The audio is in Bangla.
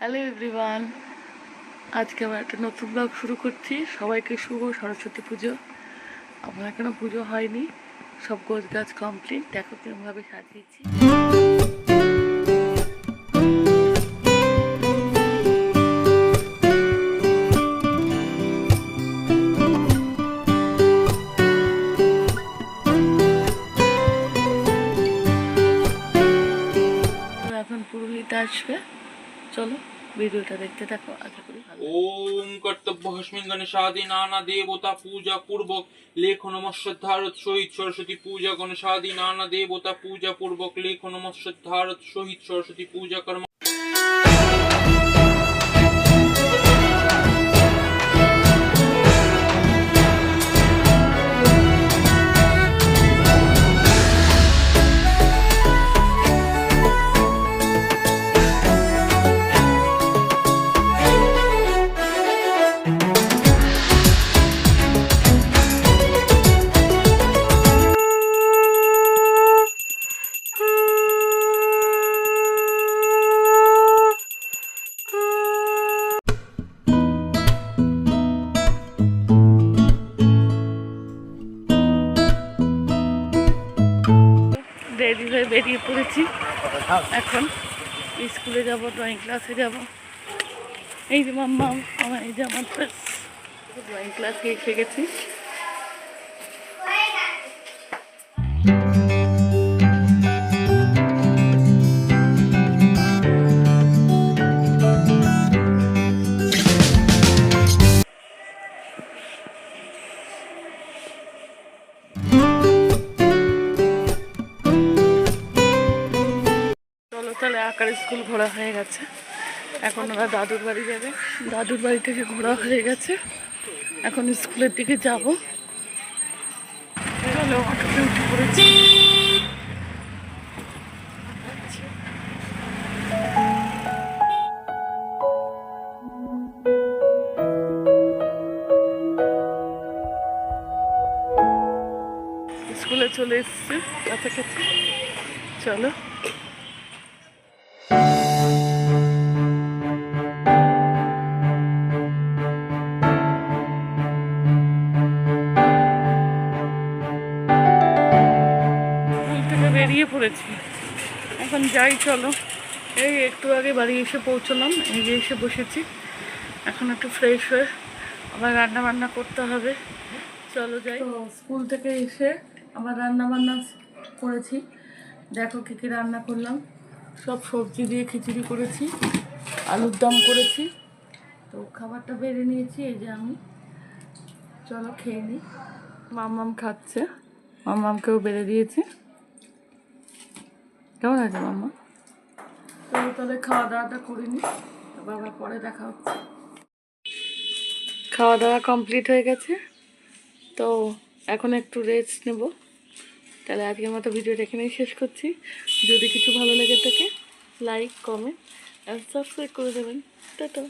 হ্যালো এভরিওয়ান আজকে আবার একটা নতুন ব্লগ শুরু করছি। সবাইকে শুভ সরস্বতী পুজো। আমার এখনও পুজো হয়নি। সব গোছ গাছ কমপ্লিট দেখো কিরমভাবে সাজিয়েছি। এখন পুরোহিত আসবে। চলো, ভিডিওটা দেখতে থাকো, আশা করি ওম কর্তব্য হস্মিন গণেশাদি নানা দেবতা পূজা পূর্বক লেখ নমস্বদ্ধারত শহীদ সরস্বতী পূজা গণেশাদি নানা দেবতা পূজা পূর্বক লেখ নমস্বদ্ধারত শহীদ সরস্বতী পূজা কর্ম রেডি হয়ে বেরিয়ে পড়েছি। এখন স্কুলে যাব ড্রয়িং ক্লাসে যাব। এই যে মাম্মা, আমার এই যে আমার ড্রয়িং ক্লাসে এসে গেছি। আকার স্কুল ঘোরা হয়ে গেছে। এখন ওরা দাদুর বাড়ি যাবে। দাদুর বাড়ি থেকে ঘোরা হয়ে গেছে। এখন স্কুলের দিকে যাব। স্কুলে চলে এসছে। কাছাকাছি চলো। বেরিয়ে পড়েছি। এখন যাই চলো। এই একটু আগে বাড়ি এসে পৌঁছলাম এই যে এসে বসেছি। এখন একটু ফ্রেশ হয়ে আবার রান্না বান্না করতে হবে। চলো যাই। তো স্কুল থেকে এসে আবার রান্না বান্না করেছি। দেখো কী কী রান্না করলাম। সব সবজি দিয়ে খিচুড়ি করেছি আলুর দম করেছি। তো খাবারটা বেড়ে নিয়েছি এই যে আমি। চলো খেয়ে নিই মামাম খাচ্ছে। মামামকেও বেড়ে দিয়েছি। কেমন আছে মাম্মা? তো তাহলে খাওয়া দাওয়াটা করে নিই আবার পরে দেখা হচ্ছে। খাওয়া দাওয়া কমপ্লিট হয়ে গেছে। তো এখন একটু রেস্ট নেব। তাহলে আজকের মতো ভিডিওটা এখানেই শেষ করছি। যদি কিছু ভালো লেগে থাকে লাইক কমেন্ট আর সাবস্ক্রাইব করে দেবেন। টাটা।